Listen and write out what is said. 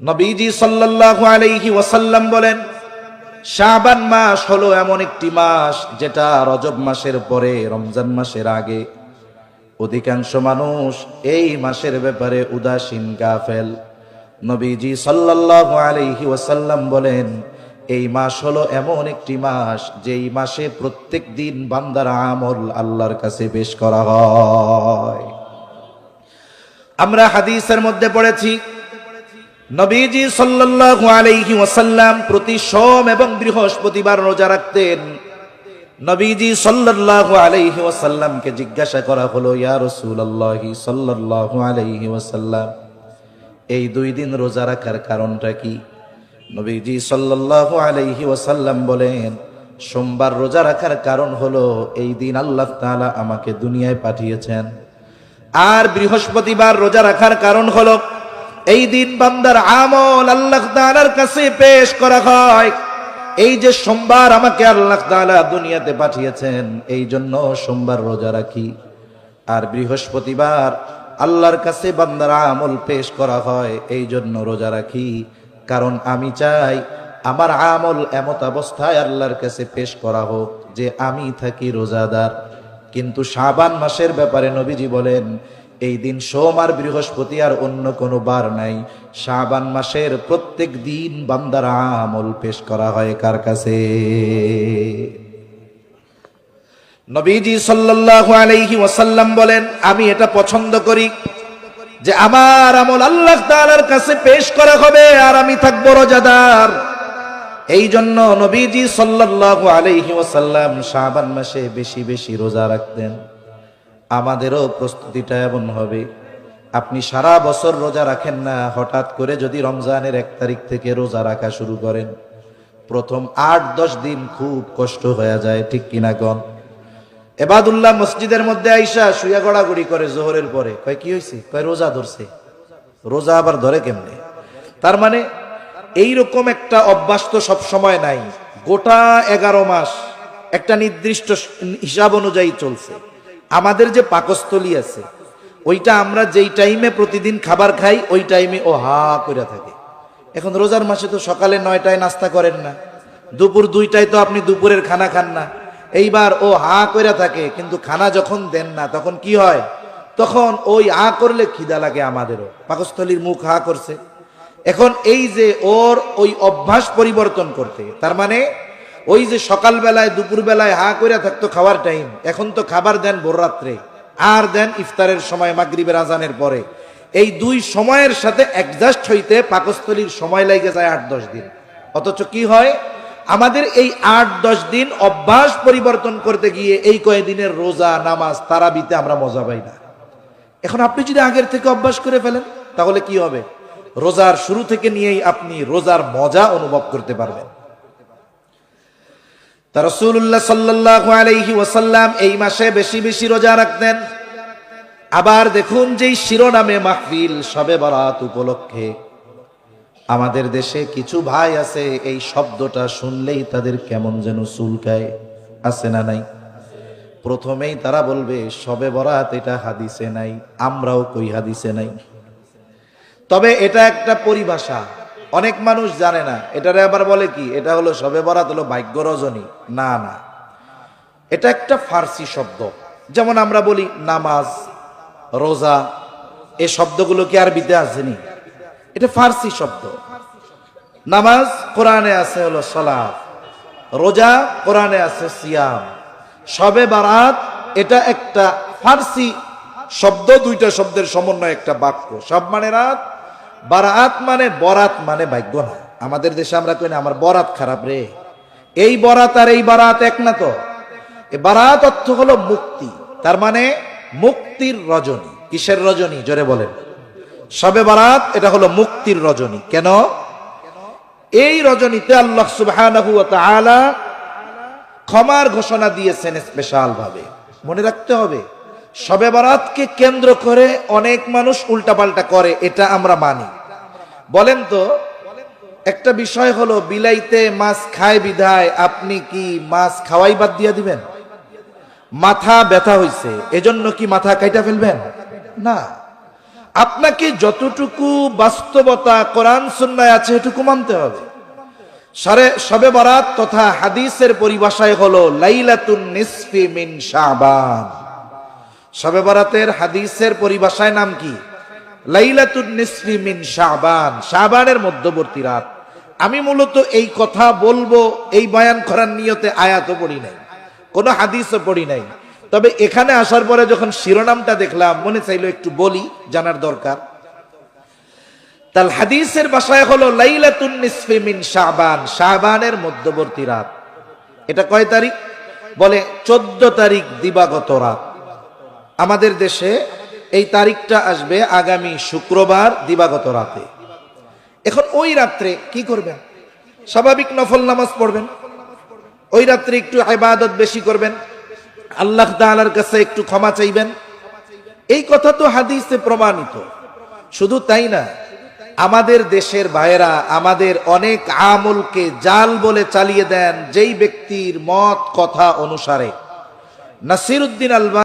নবীজি সাল্লাল্লাহু আলাইহি ওয়াসাল্লাম বলেন, শাবান মাস হলো এমন একটি মাস যেটা রজব মাসের পরে, রমজান মাসের আগে। অধিকাংশ মানুষ এই মাসের ব্যাপারে উদাসীন, গাফেল। নবীজি সাল্লাল্লাহু আলাইহি ওয়াসাল্লাম বলেন, এই মাস হলো এমন একটি মাস যেই মাসে প্রত্যেক দিন বান্দার আমল আল্লাহর কাছে পেশ করা হয়। আমরা হাদিসের মধ্যে পড়েছি নবীজি সাল্লাল্লাহু আলাইহি ওয়াসাল্লাম প্রতি সোম এবং বৃহস্পতিবার রোজা রাখতেন। নবীজি সাল্লাল্লাহু আলাইহি ওয়াসাল্লামকে জিজ্ঞাসা করা হলো, ইয়া রাসূলুল্লাহি সাল্লাল্লাহু আলাইহি ওয়াসাল্লাম, এই দুই দিন রোজা রাখার কারণটা কি? নবীজি সাল্লাল্লাহু আলাইহি ওয়াসাল্লাম বলেন, সোমবার রোজা রাখার কারণ হলো এই দিন আল্লাহ তাআলা আমাকে দুনিয়ায় পাঠিয়েছেন। আর বৃহস্পতিবার রোজা রাখার কারণ হলো এই দিন বান্দার আমল আল্লাহ তাআলার কাছে পেশ করা হয়। এই যে সোমবার আমাকে আল্লাহ তাআলা দুনিয়াতে পাঠিয়েছেন, এই জন্য সোমবার রোজা রাখি। আর বৃহস্পতিবার আল্লাহর কাছে বান্দার আমল পেশ করা হয়, এই জন্য রোজা রাখি। কারণ আমি চাই আমার আমল এমত অবস্থায় আল্লাহর কাছে পেশ করা হোক, যে আমি থাকি রোজাদার। কিন্তু শাবান মাসের ব্যাপারে নবীজি বলেন এই দিন সোম আর বৃহস্পতি আর অন্য কোনো বার নাই। শাবান মাসের প্রত্যেক দিন বান্দার আমল পেশ করা হয় কার কাছে? নবীজি সাল্লাল্লাহু আলাইহি ওয়াসাল্লাম বলেন, আমি এটা পছন্দ করি যে আমার আমল আল্লাহ তাআলার কাছে পেশ করা হবে আর আমি থাকব রোজাদার। এই জন্য নবীজি সাল্লাল্লাহু আলাইহি ওয়াসাল্লাম শাবান মাসে বেশি বেশি রোজা রাখতেন। আমাদেরও প্রস্তুতিটা এমন হবে। আপনি সারা বছর রোজা রাখেন না, হঠাৎ করে যদি রমজানের এক তারিখ থেকে রোজা রাখা শুরু করেন। প্রথম আট দশ দিন খুব কষ্ট হয়ে যায়, ঠিক কিনা গন এবাদুল্লাহ মসজিদের মধ্যে আইসা শুয়া গড়াগড়ি করে জোহরের পরে। কয়, কি হয়েছে কয়, রোজা ধরছে। রোজা আবার ধরে কেমনে? তার মানে এইরকম একটা অভ্যাস তো সব সময় নাই। গোটা এগারো মাস একটা নির্দিষ্ট হিসাব অনুযায়ী চলছে। আমাদের যে পাকস্থলী আছে, ওইটা আমরা যেই টাইমে প্রতিদিন খাবার খাই, ওই টাইমে ও হা করে থাকে। এখন রোজার মাসে তো সকালে নয়টায় নাস্তা করেন না, দুপুর দুইটায় তো আপনি দুপুরের খানা খান না। এইবার ও হা করে থাকে, কিন্তু খানা যখন দেন না, তখন কি হয়? তখন ওই হা করলে খিদা লাগে আমাদেরও। পাকস্থলীর মুখ হা করছে। এখন এই যে ওর ওই অভ্যাস পরিবর্তন করতে, তার মানে ওই যে সকালবেলায়, দুপুরবেলায় হা করে থাকতো খাওয়ার টাইম এখন তো খাবার দেন ভোর রাত্রে। আর দেন ইফতারের সময় মাগরিবের আজানের পরে। এই দুই সময়ের সাথে অ্যাডজাস্ট হইতে পাকস্থলীর সময় লেগে যায় আট দশ দিন। অথচ কি হয়? আমাদের এই আট দশ দিন অভ্যাস পরিবর্তন করতে গিয়ে এই কয়েকদিনের রোজা, নামাজ, তারাবিতে আমরা মজা পাই না। এখন আপনি যদি আগের থেকে অভ্যাস করে ফেলেন, তাহলে কি হবে? রোজার শুরু থেকে নিয়েই আপনি রোজার মজা অনুভব করতে পারবেন। রসুল্লাহ সাল্লাল্লাহু আলাইহি ওয়াসাল্লাম এই মাসে বেশি বেশি রোজা রাখতেন। আবার দেখুন যেই শিরোনামে মাহফিল সবে বরাত উপলক্ষে আমাদের দেশে কিছু ভাই আছে, এই শব্দটা শুনলেই তাদের কেমন যেন চুলকায়। আছে না নাই? প্রথমেই তারা বলবে সবে বরাত, এটা হাদিসে নাই, আমরাও কই হাদিসে নাই? তবে এটা একটা পরিভাষা। অনেক মানুষ জানে না। এটারে আবার বলে কি? এটা হলো সবে বরাত হলো ভাগ্য রজনী। না না। এটা একটা ফার্সি শব্দ। যেমন আমরা বলি নামাজ, রোজা, এ শব্দগুলো কি আরবিতে আসেনি? এটা ফার্সি শব্দ। নামাজ কোরআনে আছে হলো সলাপ রোজা কোরআনে আছে সিয়াম। সবে বারাত এটা একটা ফার্সি শব্দ, দুইটা শব্দের সমন্বয় একটা বাক্য। সব মানে রাত বারাত মানে বরাত মানে ভাগ্য না। আমাদের দেশে আমরা কই না, আমার বরাত খারাপ রে। এই বরাত আর এই বারাত এক না তো? বারাত অর্থ হলো মুক্তি। তার মানে মুক্তির রজনী। কিসের রজনী? জোরে বলেন। সবে বারাত এটা হলো মুক্তির রজনী। কেন? এই রজনীতে আল্লাহ তাআলা ক্ষমার ঘোষণা দিয়েছেন স্পেশাল ভাবে। মনে রাখতে হবে সবে বরাতকে কেন্দ্র করে অনেক মানুষ উল্টাপাল্টা করে, এটা আমরা মানি। বলেন তো, একটা বিষয় হলো, বিলাইতে মাছ খায় বিধায় আপনি কি মাছ খাওয়াই বাদ দিয়ে দিবেন? মাথা ব্যথা হইছে, এজন্য কি মাথা কাইটা ফেলবেন? না। আপনাকে যতটুকু বাস্তবতা কোরআন সুন্নায় আছে এটুকু মানতে হবে। সারে সবে বরাত তথা হাদিসের পরিভাষায় হলো, লাইলাতুন নিসফি মিন শাবান। সবে বরাতের হাদিসের পরিভাষায় নাম কি? লাইলাতুন নিসফি মিন শাবানের মধ্যবর্তী রাত। আমি মূলত এই কথা বলব, এই বয়ান করার নিয়তে আয়াতও পড়ি নাই, কোনো হাদিসও পড়ি নাই। তবে এখানে আসার পরে যখন শিরোনামটা দেখলাম, মনে চাইলো একটু বলি, জানার দরকার। তাল হাদিসের বাসায় হলো লাইলাতুন নিসফি মিন শাবান, শাবানের মধ্যবর্তী রাত। এটা কয় তারিখ? বলে চোদ্দ তারিখ দিবাগত রাত। আমাদের দেশে এই তারিখটা আসবে আগামী শুক্রবার দিবাগত রাতে। এখন ওই রাত্রে কি করবেন? স্বাভাবিক নফল নামাজ পড়বেন। ওই রাত্রে একটু ইবাদত বেশি করবেন। আল্লাহ তাআলার কাছে একটু ক্ষমা চাইবেন। এই কথা তো হাদিসে প্রমাণিত। শুধু তাই না, আমাদের দেশের ভাইয়েরা আমাদের অনেক আমলকে জাল বলে চালিয়ে দেন যেই ব্যক্তির মত, কথা, অনুসারে। নাসিরুদ্দিন আলবা